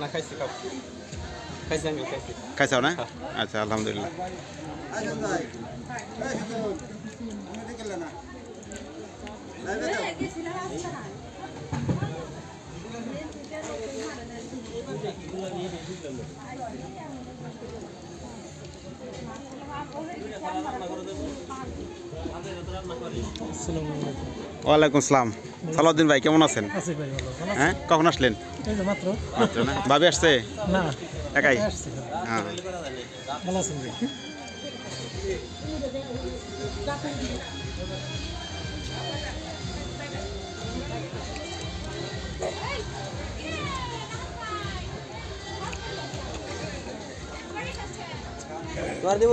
না খাইছি খাও। খাইছি আমি খাইছি। খাইছাও না? আচ্ছা আলহামদুলিল্লাহ। ওয়ালাইকুম আসসালাম সালাউদ্দিন ভাই কেমন আছেন? আছি ভাই ভালো ভালো হ্যাঁ কখন আসলেন? এই মাত্র। মাত্র না? ভাবি আসছে? একাই? হ্যাঁ। দিব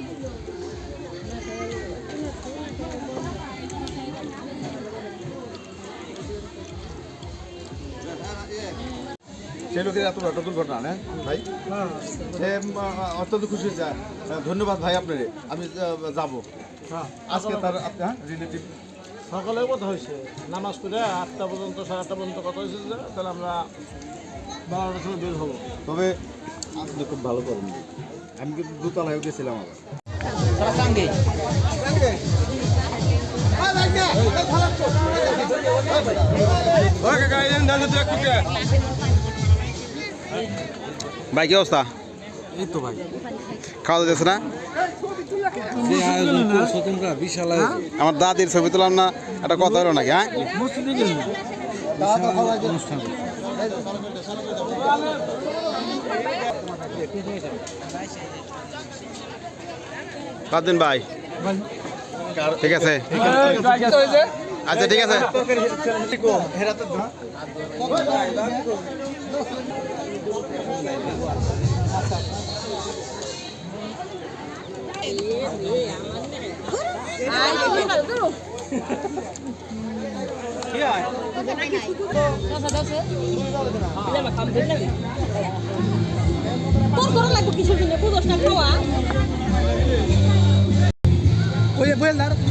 সেই লোকের এত বড় দুর্ঘটনা না? ভাই? সে অত্যন্ত খুশি হয়েছে। ধন্যবাদ ভাই আপনারে। আমি যাব। হ্যাঁ আজকে তার আপনার রিলেটিভ সকালেও কথা হয়েছে নামাজ পড়ে আটটা পর্যন্ত সাড়ে আটটা পর্যন্ত কথা হয়েছে যে তাহলে আমরা বারোটার সময় বের হব। তবে আপনি খুব ভালো করেন। আমি কিন্তু দোতলায় গেছিলাম আবার। ভাই কি অবস্থা? এই তো ভাই। খাওয়া দিয়েছে না? আমার দাদির ছবি তুলাম না একটা কথা হলো নাকি হ্যাঁ? অনুষ্ঠান দিন ভাই। ঠিক আছে। আচ্ছা ঠিক আছে। তোর করা লাগবে কিছু কিনে পুজোটা খাওয়া তোর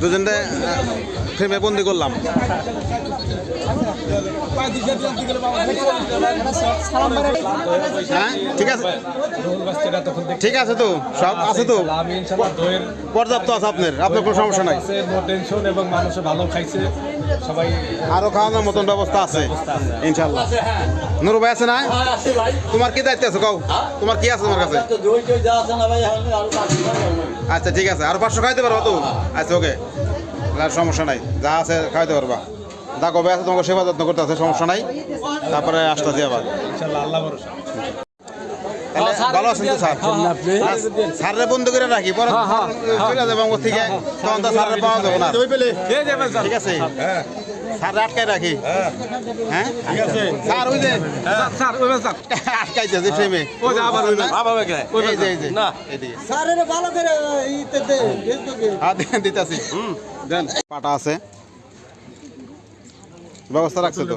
দুজনটা ফ্রেমে বন্দি করলাম। হ্যাঁ ঠিক আছে। ঠিক আছে তো, সব আছে তো। পর্যাপ্ত আছে আপনার আপনার কোনো সমস্যা নাই। টেনশন এবং ভালো খাইছে সবাই আরও খাওয়ানোর মতন ব্যবস্থা আছে ইনশাল্লাহ নুরু ভাই আছে না? তোমার কি দায়িত্ব আছে কও? তোমার কি আছে তোমার কাছে? আচ্ছা ঠিক আছে। আর পাঁচশো খাইতে পারবা তো? আচ্ছা ওকে। সমস্যা নাই। যা আছে খাইতে পারবা। যা কবে আছে, তোমাকে সেবা যত্ন করতে আছে, সমস্যা নাই। তারপরে আসতেছি আবার। ভালো আছেন তো স্যার? স্যাররে বন্ধ করে রাখি পরে চলে যাবে আমার থেকে। তখন তো স্যাররে পাওয়া যাবে না। ঠিক আছে। স্যার রাখি। হ্যাঁ। ঠিক আছে। স্যার ওই যে স্যার ওই স্যার। আটকাইতেছে ফ্রেমে। ওই যে আবার ওই আবার কে যে এই যে না। এদিকে। স্যারের ভালো করে ইতে দে হাত দেন দিতেছি। দেন। পাটা আছে। ব্যবস্থা রাখছে তো?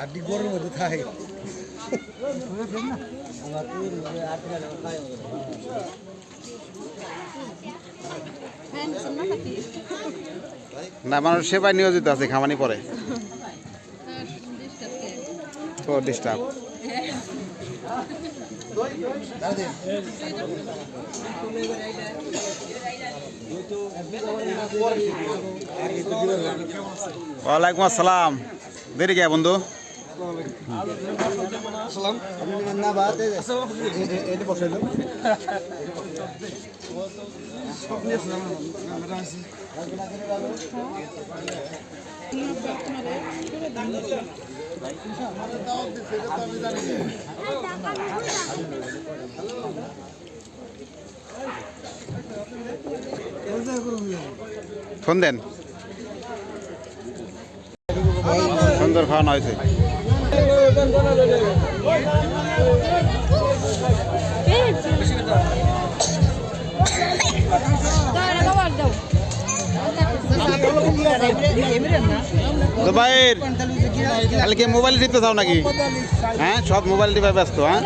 আর গরমের মধ্যে থাকে না মানুষ সেবায় নিয়োজিত আছে খামানি পরে। তো ডিস্টার্ব ওয়ালাইকুম আসসালাম। দেরি কে বন্ধু? ফোন দেন। সুন্দর খাওয়ানো হয়েছে। জুবাইর কালকে মোবাইল দিতে চাও নাকি? হ্যাঁ সব মোবাইল দিবে ব্যস্ত হ্যাঁ?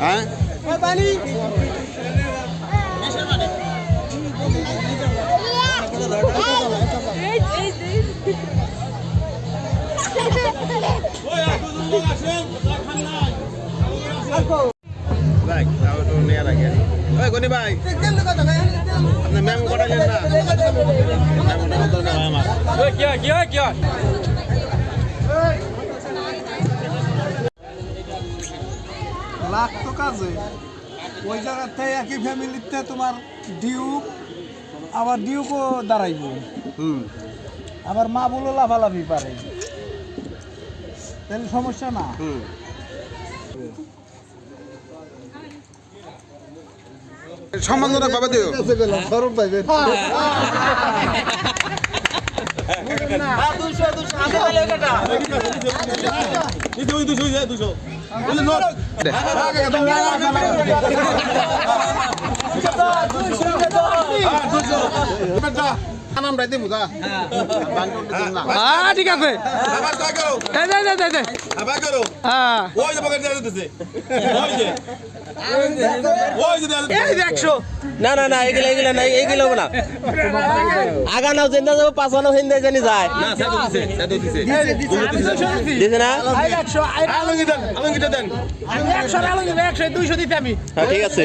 হ্যাঁ? এই ভাই তাও একটু নিয়ে রাখি ওই গনি ভাই আপনি ম্যাম না? আমার কি কি কি লাখ তো কাজে ওই জায়গাতে একই ফ্যামিলিতে তোমার ডিউক আবার ডিউকও দাঁড়াইব। হুম। আবার মা বলো লাফালাফি পারে। তাহলে সমস্যা না। হুম। সম্মানজনক বাবা দিও। সরব পাইবেন দুশো হ্যাঁ ঠিক আছে। হ্যাঁ। এই যে একশো। না না না এগুলো এগুলো না এগুলো না। আগা নাও জিন্দা যাব পাঁচানো হিন্দে জানি যায়। দিছে না? হ্যাঁ ঠিক আছে।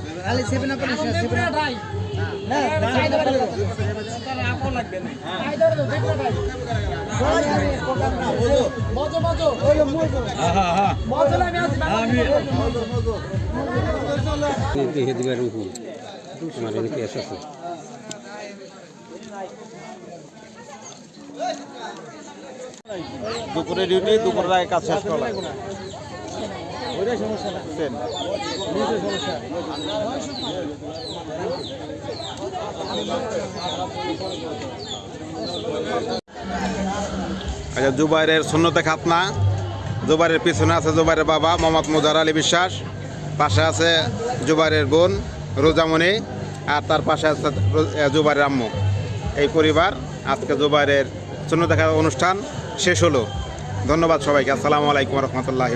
খাবেন আপনার গাইকন খালি সেভেন আপ দুপুরে ডিউটি দুপুরের আগে কাজ শেষ সেন। আচ্ছা জুবাইরের শূন্যতে খাতনা। জুবাইরের পিছনে আছে জুবাইরের বাবা মোহাম্মদ মুজার আলী বিশ্বাস। পাশে আছে জুবাইরের বোন রোজামণি। আর তার পাশে আছে জুবাইরের আম্মু। এই পরিবার আজকে জুবাইরের শূন্য দেখা অনুষ্ঠান শেষ হলো। ধন্যবাদ সবাইকে। আসসালামু আলাইকুম রহমতুল্লাহ